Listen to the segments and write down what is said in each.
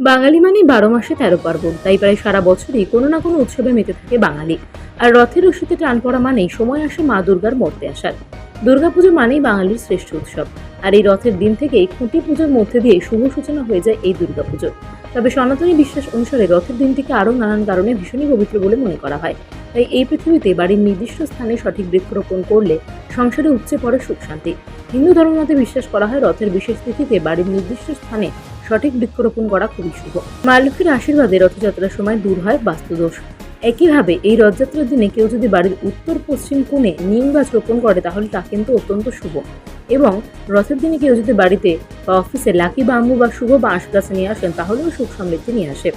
বাঙালি মানে বারো মাসে তেরো পার্বণ, তাই প্রায় সারা বছরই কোনো না কোনো উৎসবে মেতে থাকে বাঙালি। আর রথের রশিতে টান পড়া মানেই সময় আসে মা দুর্গার মর্তে আসার। দুর্গাপুজো মানেই বাঙালির শ্রেষ্ঠ উৎসব। আর এই রথের দিন থেকেই খুঁটি পুজোর মধ্যে দিয়ে শুভ সূচনা হয়ে যায় এই দুর্গাপুজো তবে সনাতনী বিশ্বাস অনুসারে রথের দিনটিকে আরও নানান কারণে ভীষণই পবিত্র বলে মনে করা হয়। তাই এই পৃথিবীতে বাড়ির নির্দিষ্ট স্থানে সঠিক বৃক্ষরোপণ করলে সংসারে উপচে পড়ে সুখ শান্তি। হিন্দু ধর্মমতে বিশ্বাস করা হয় রথের বিশেষ তিথিতে বাড়ির নির্দিষ্ট স্থানে সঠিক বৃক্ষরোপণ করা খুবই শুভ। মা লক্ষ্মীর আশীর্বাদে রথযাত্রার সময় দূর হয় বাস্তুদোষ। একইভাবে এই রথযাত্রার দিনে কেউ যদি বাড়ির উত্তর পশ্চিম কোণে নিম গাছ রোপণ করে, তাহলে তা কিন্তু অত্যন্ত শুভ। এবং রথের দিনে কেউ যদি বাড়িতে বা অফিসে লাকি বাম্বু বা শুভ বাঁশ গাছ নিয়ে আসেন, তাহলেও সুখ সমৃদ্ধি নিয়ে আসে।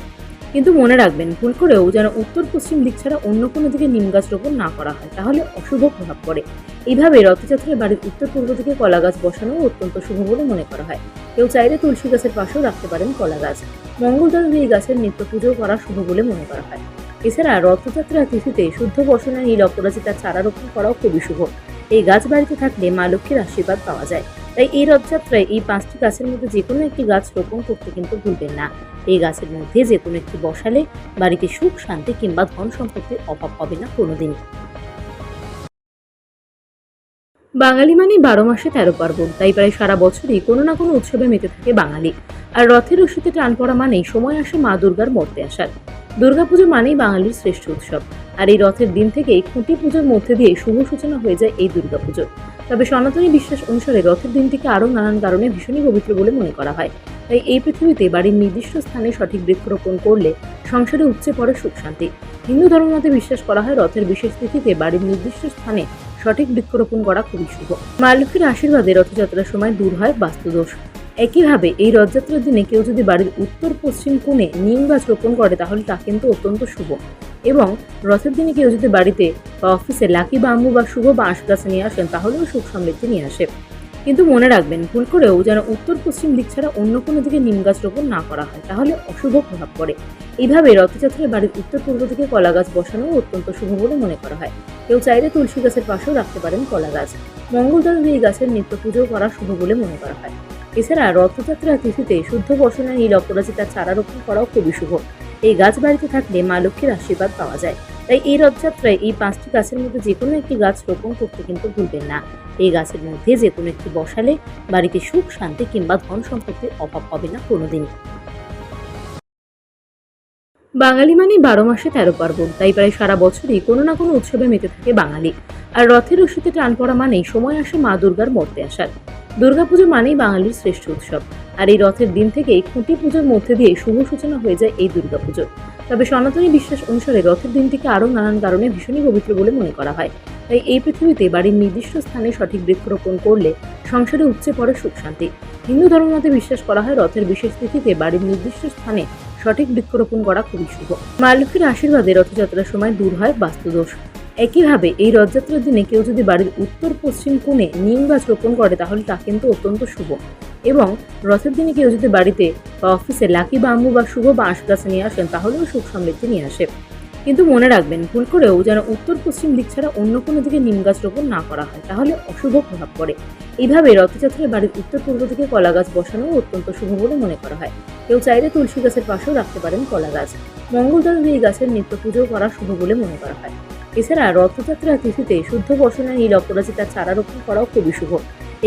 কিন্তু মনে রাখবেন, ভুল করেও যেন উত্তর পশ্চিম দিক ছাড়া অন্য কোনো দিকে নিম গাছ রোপণ না করা হয়, তাহলে অশুভ প্রভাব পড়ে। এইভাবে রথযাত্রায় বাড়ির উত্তর পূর্ব দিকে কলা গাছ বসানো অত্যন্ত শুভ বলে মনে করা হয়। কেউ চাইলে তুলসী গাছের পাশেও রাখতে পারেন কলা গাছ। মঙ্গলবার এই গাছের নিত্য পুজো করা শুভ বলে মনে করা হয়। এছাড়া রথযাত্রার তিথিতে শুদ্ধ বসনে নীল অপরাজিতার চারা রোপণ করাও খুবই শুভ। এই গাছ বাড়িতে থাকলে মা লক্ষ্মীর আশীর্বাদ পাওয়া যায়। তাই এই রথযাত্রায় এই পাঁচটি গাছের মধ্যে যে কোনো একটি গাছ রোপণ করতে কিন্তু ভুলবেন না। এই গাছের মধ্যে যে কোনো একটি বসালে বাড়িতে সুখ, শান্তি কিংবা ধন সম্পত্তির অভাব হবে না কোনোদিনই। বাঙালি মানে বারো মাসে তেরো পার্বণ। তাই প্রায় সারা বছরই কোনো না কোনো উৎসবে মেতে থাকে বাঙালি। আর রথের রশিতে টান পড়া মানেই সময় আসে মা দুর্গার মর্তে আসার। দুর্গাপুজো মানেই বাঙালির শ্রেষ্ঠ উৎসব। আর এই রথের দিন থেকেই খুঁটি পুজোর মধ্যে দিয়ে শুভ সূচনা হয়ে যায় এই দুর্গাপুজো। তবে সনাতনী বিশ্বাস অনুসারে রথের দিনটিকে আরও নানান কারণে ভীষণই পবিত্র বলে মনে করা হয়। তাই এই পৃথিবীতে বাড়ির নির্দিষ্ট স্থানে সঠিক বৃক্ষরোপণ করলে সংসারে উপচে পড়ে সুখ শান্তি। হিন্দু ধর্মমতে বিশ্বাস করা হয় রথের বিশেষ তিথিতে বাড়ির নির্দিষ্ট স্থানে সঠিক বৃক্ষরোপণ করা খুবই শুভ। মা লক্ষ্মীর আশীর্বাদে রথযাত্রার সময় দূর হয় বাস্তুদোষ। একইভাবে এই রথযাত্রার দিনে কেউ যদি বাড়ির উত্তর পশ্চিম কোণে নিম গাছ রোপণ করে, তাহলে তা কিন্তু অত্যন্ত শুভ। এবং রথের দিনে কেউ যদি বাড়িতে বা অফিসে লাকি বাম্বু বা শুভ বাঁশ গাছ নিয়ে আসেন, তাহলেও সুখ সমৃদ্ধি নিয়ে আসে। কিন্তু মনে রাখবেন, ভুল করেও যেন উত্তর পশ্চিম দিক ছাড়া অন্য কোনো দিকে নিম গাছ রোপণ না করা হয়, তাহলে অশুভ প্রভাব পড়ে। এইভাবে রথযাত্রায় বাড়ির উত্তর পূর্ব দিকে কলা গাছ বসানো অত্যন্ত শুভ বলে মনে করা হয়। কেউ চাইলে তুলসী গাছের পাশেও রাখতে পারেন কলা গাছ। মঙ্গলবার এই গাছের নিত্য পুজো করা শুভ বলে মনে করা হয়। এছাড়া রথযাত্রা তিথিতে শুদ্ধ বসনে নীল অপরাজিতার চারা রোপণ করাও খুবই শুভ। এই গাছ বাড়িতে থাকলে মা লক্ষ্মীর আশীর্বাদ পাওয়া যায়। তাই এই রথযাত্রায় এই পাঁচটি গাছের মধ্যে যে কোনো একটি গাছ রোপণ করতে কিন্তু ভুলবেন না। এই গাছের মধ্যে যে কোনো একটি বসালে বাড়িতে সুখ, শান্তি কিংবা ধন সম্পত্তির অভাব হবে না কোনোদিন বাঙালি মানে বারো মাসে তেরো পার্বণ। তাই প্রায় সারা বছরই কোনো না কোনো উৎসবে মেতে থাকে বাঙালি। আর রথের রশিতে টান পড়া মানেই সময় আসে মা দুর্গার মর্তে আসার। দুর্গাপুজো মানেই বাঙালির শ্রেষ্ঠ উৎসব। আর এই রথের দিন থেকেই খুঁটি পুজোর মধ্যে দিয়ে শুভ সূচনা হয়ে যায় এই দুর্গাপুজো। তবে সনাতনী বিশ্বাস অনুসারে রথের দিনটিকে আরও নানান কারণে ভীষণই পবিত্র বলে মনে করা হয়। তাই এই পৃথিবীতে বাড়ির নির্দিষ্ট স্থানে সঠিক বৃক্ষরোপণ করলে সংসারে উপচে পড়ে সুখ শান্তি। হিন্দু ধর্মমতে বিশ্বাস করা হয় রথের বিশেষ তিথিতে বাড়ির নির্দিষ্ট স্থানে সঠিক বৃক্ষরোপণ করা খুবই শুভ। মা লক্ষ্মীর আশীর্বাদে রথযাত্রার সময় দূর হয় বাস্তুদোষ। একইভাবে এই রথযাত্রার দিনে কেউ যদি বাড়ির উত্তর পশ্চিম কোণে নিম গাছ রোপণ করে, তাহলে তা কিন্তু অত্যন্ত শুভ। এবং রথের দিনে কেউ যদি বাড়িতে বা অফিসে লাকি বাম্বু বা শুভ বাঁশ গাছ নিয়ে আসেন, তাহলেও সুখ সমৃদ্ধি নিয়ে আসে। কিন্তু মনে রাখবেন, ভুল করেও যেন উত্তর পশ্চিম দিক ছাড়া অন্য কোনো দিকে নিম গাছ রোপণ না করা হয়, তাহলে অশুভ প্রভাব পড়ে। এইভাবে রথযাত্রায় বাড়ির উত্তর পূর্ব দিকে কলা গাছ বসানো অত্যন্ত শুভ বলে মনে করা হয়। কেউ চাইলে তুলসী গাছের পাশেও রাখতে পারেন কলা গাছ। মঙ্গলবার এই গাছের নিত্য পুজো করা শুভ বলে মনে করা হয়। এছাড়া রথযাত্রা তিথিতে শুদ্ধ বসনে নীল অপরাজিতা চারা রোপণ করাও খুবই শুভ।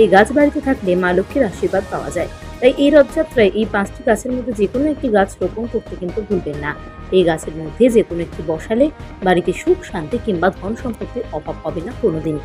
এই গাছ বাড়িতে থাকলে মা লক্ষ্মীর আশীর্বাদ পাওয়া যায়। তাই এই রথযাত্রায় এই পাঁচটি গাছের মধ্যে যে কোনো একটি গাছ রোপণ করতে কিন্তু ভুলবেন না। এই গাছের মধ্যে যে কোনো একটি বসালে বাড়িতে সুখ, শান্তি কিংবা ধন সম্পত্তির অভাব হবে না কোনোদিন